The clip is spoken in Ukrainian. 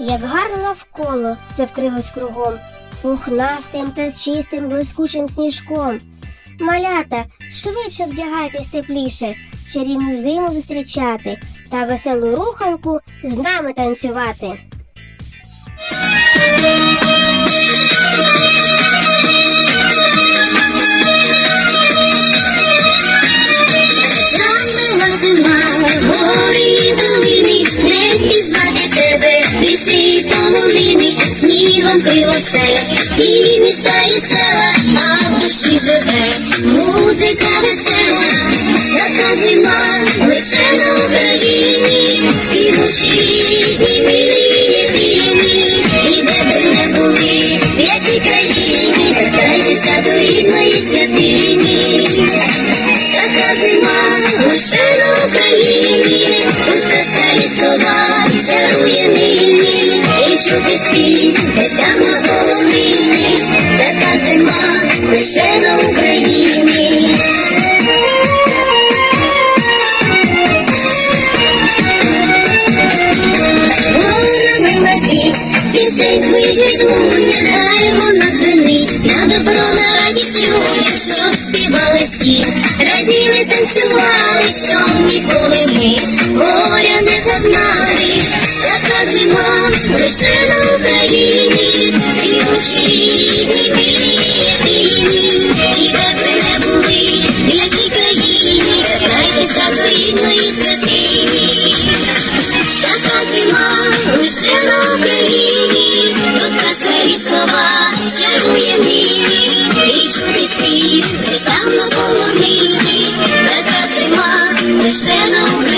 як гарно навколо все вкрилось кругом, пухнастим та чистим блискучим сніжком. Малята, швидше вдягайтесь тепліше, чарівну зиму зустрічати та веселу руханку з нами танцювати. Крило все, і міста, і села, а в душі живе, музика весела, така зима, лише на Україні, співучі рідні, милі єдині, і де б не були, в якій країні, вертайтеся до рідної святині. Така зима лише на Україні, тут казка лісова чарує чути спів десям на полонині, така зима лише на Україні. Горами летить, пісень твоїх відлунь, нехай вона дзвенить, на добро, на радість людям, щоб співали всі, раділи, танцювали, щоб ніколи ми чарує дині, річний спів, не став на полонині, така зима лише на Україні.